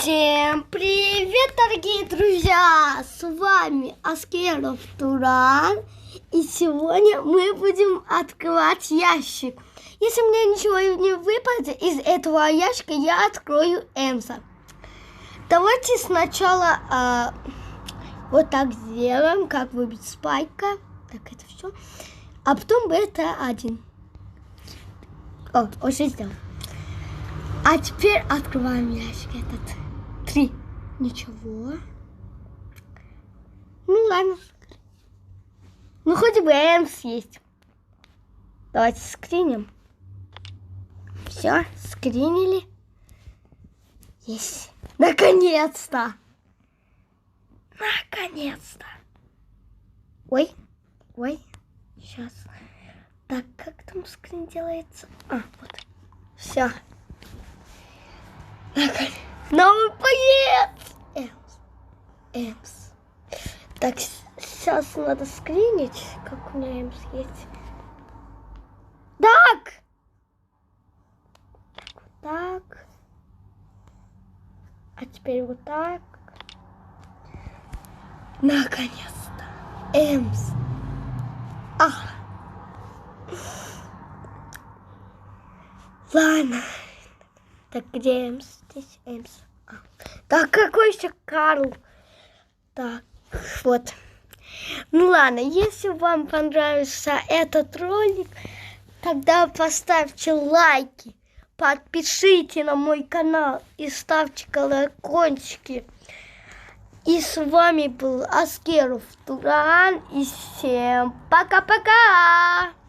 Всем привет, дорогие друзья! С вами Аскеров Туран. И сегодня мы будем открывать ящик. Если мне ничего не выпадет из этого ящика, я открою Эмса. Давайте сначала а, вот так сделаем, как выбить спайка. Так, это все. А потом бета-1. О, уже сделал. А теперь открываем ящик этот. Три. Ничего. Ну ладно. Ну хоть бы Эмс есть. Давайте скриним. Все, скринили. Есть. Наконец-то! Наконец-то! Ой, ой, сейчас. Так, как там скрин делается? А, вот. Все. Наконец. Новый боец! Эмс. Эмс. Так, сейчас надо скринить, как у меня Эмс есть. Так! Так. А теперь вот так. Наконец-то. Эмс. А. Ладно. Так, где Эмс? Здесь Эмс. А. Так, какой еще Карл? Так, вот. Ну ладно, если вам понравился этот ролик, тогда поставьте лайки, подпишите на мой канал и ставьте колокольчики. И с вами был Аскеров Туран. И всем пока-пока!